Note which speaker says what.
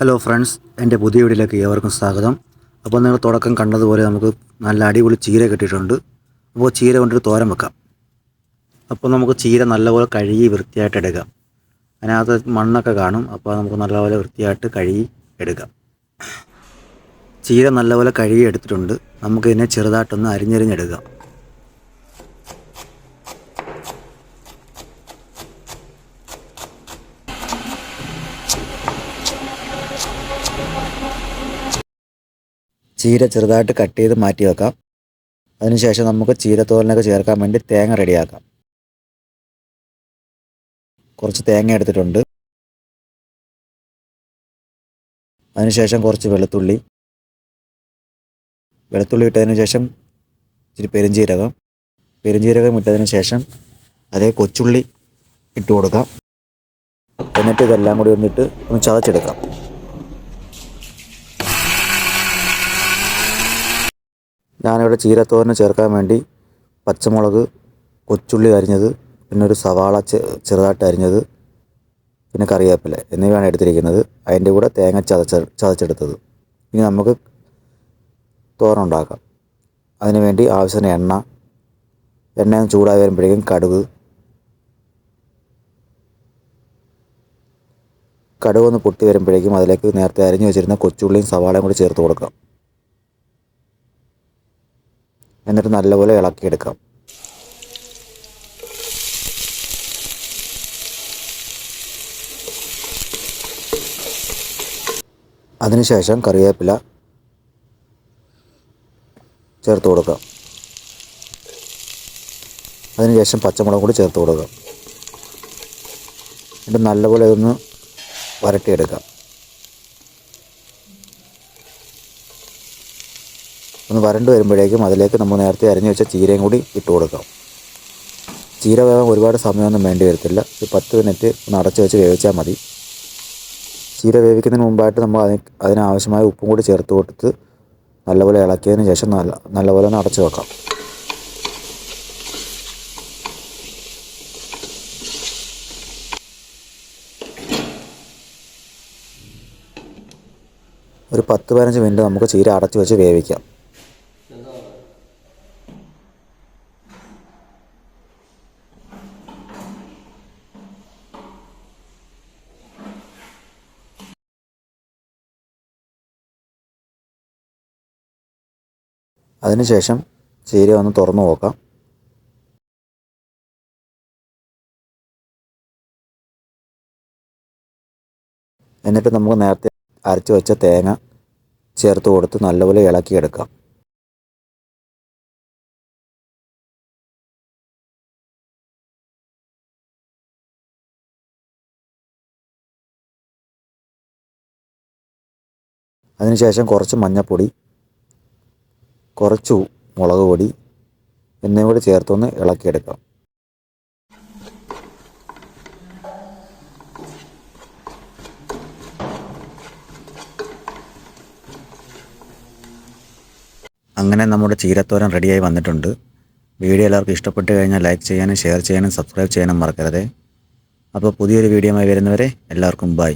Speaker 1: Hello friends എന്റെ പുതിയ വീഡിയോയിലേക്ക് ഏവർക്കും സ്വാഗതം. അപ്പോൾ നിങ്ങൾ തുടക്കം കണ്ടതുപോലെ നമുക്ക് നല്ല അടിപൊളി ചീര കിട്ടിയിട്ടുണ്ട്. അപ്പോൾ ചീര കൊണ്ടൊരു തോരൻ വെക്കാം. അപ്പോൾ നമുക്ക് ചീര നല്ലപോലെ കഴുകി വൃത്തിയായിട്ട് എടുക്കാം. അതിനകത്ത് മണ്ണൊക്കെ കാണും. അപ്പോൾ നമുക്ക് നല്ലപോലെ വൃത്തിയായിട്ട് കഴുകി എടുക്കാം. ചീര നല്ലപോലെ കഴുകി എടുത്തിട്ടുണ്ട്. നമുക്കിതിനെ ചെറുതായിട്ടൊന്ന് അരിഞ്ഞരിഞ്ഞെടുക്കാം. ചീര ചെറുതായിട്ട് കട്ട് ചെയ്ത് മാറ്റി വെക്കാം. അതിനുശേഷം നമുക്ക് ചീരത്തോലിനൊക്കെ ചേർക്കാൻ വേണ്ടി തേങ്ങ റെഡിയാക്കാം. കുറച്ച് തേങ്ങ എടുത്തിട്ടുണ്ട്. അതിനുശേഷം കുറച്ച് വെളുത്തുള്ളി. വെളുത്തുള്ളി ഇട്ടതിന് ശേഷം ഇച്ചിരി പെരുംജീരകം പെരുംജീരകം ഇട്ടതിന് ശേഷം അതേ കൊച്ചുള്ളി ഇട്ട് കൊടുക്കാം. എന്നിട്ട് ഇതെല്ലാം കൂടി ഒന്നിട്ട് ഒന്ന് ചതച്ചെടുക്കാം. ഞാനിവിടെ ചീരത്തോരന് ചേർക്കാൻ വേണ്ടി പച്ചമുളക് കൊച്ചുള്ളി അരിഞ്ഞത് പിന്നെ ഒരു സവാള ചെറുതായിട്ട് അരിഞ്ഞത് പിന്നെ കറിവേപ്പില എന്നിവയാണ് എടുത്തിരിക്കുന്നത്. അതിന്റെ കൂടെ തേങ്ങ ചതച്ച ചതച്ചെടുത്തത്. ഇനി നമുക്ക് തോരൻ ഉണ്ടാക്കാം. അതിനുവേണ്ടി ആവശ്യത്തിന് എണ്ണ എണ്ണ ചൂടായി വരുമ്പോഴേക്കും കടുക് കടുക് ഒന്ന് പൊട്ടി വരുമ്പോഴേക്കും അതിലേക്ക് നേരത്തെ അരിഞ്ഞു വെച്ചിരുന്ന കൊച്ചുള്ളിയും സവാളയും കൂടി ചേർത്ത് കൊടുക്കാം. എന്നിട്ട് നല്ലപോലെ ഇളക്കിയെടുക്കാം. അതിനുശേഷം കറിവേപ്പില ചേർത്ത് കൊടുക്കാം അതിനുശേഷം പച്ചമുളക് കൂടി ചേർത്ത് കൊടുക്കാം എന്നിട്ട് നല്ലപോലെ ഒന്ന് വരട്ടിയെടുക്കാം. ഒന്ന് വരണ്ട് വരുമ്പോഴേക്കും അതിലേക്ക് നമ്മൾ നേരത്തെ അരിഞ്ഞു വെച്ച ചീരയും കൂടി ഇട്ട് കൊടുക്കാം. ചീര വേവാൻ ഒരുപാട് സമയമൊന്നും വേണ്ടി വരത്തില്ല. ഒരു പത്ത് മിനിറ്റ് ഒന്ന് അടച്ചു വെച്ച് വേവിച്ചാൽ മതി. ചീര വേവിക്കുന്നതിന് മുമ്പായിട്ട് നമ്മൾ അതിന് അതിനാവശ്യമായ ഉപ്പും കൂടി ചേർത്ത് കൊടുത്ത് നല്ലപോലെ ഇളക്കിയതിന് ശേഷം നല്ല നല്ലപോലെ ഒന്ന് അടച്ചു വെക്കാം. ഒരു പത്ത് പതിനഞ്ച് മിനിറ്റ് നമുക്ക് ചീര അടച്ചു വെച്ച് വേവിക്കാം. അതിനുശേഷം ചീര ഒന്ന് തുറന്നു നോക്കാം. എന്നിട്ട് നമുക്ക് നേരത്തെ അരച്ചു വെച്ച തേങ്ങ ചേർത്ത് കൊടുത്ത് നല്ലപോലെ ഇളക്കിയെടുക്കാം. അതിനുശേഷം കുറച്ച് മഞ്ഞൾപ്പൊടി കുറച്ച് മുളക് പൊടി എന്നിവ കൂടി ചേർത്തൊന്ന് ഇളക്കിയെടുക്കാം. അങ്ങനെ നമ്മുടെ ചീരത്തോരൻ റെഡിയായി വന്നിട്ടുണ്ട്. വീഡിയോ എല്ലാവർക്കും ഇഷ്ടപ്പെട്ട് കഴിഞ്ഞാൽ ലൈക്ക് ചെയ്യാനും ഷെയർ ചെയ്യാനും സബ്സ്ക്രൈബ് ചെയ്യാനും മറക്കരുതേ. അപ്പോൾ പുതിയൊരു വീഡിയോയുമായി വരുന്നവരെ എല്ലാവർക്കും ബൈ.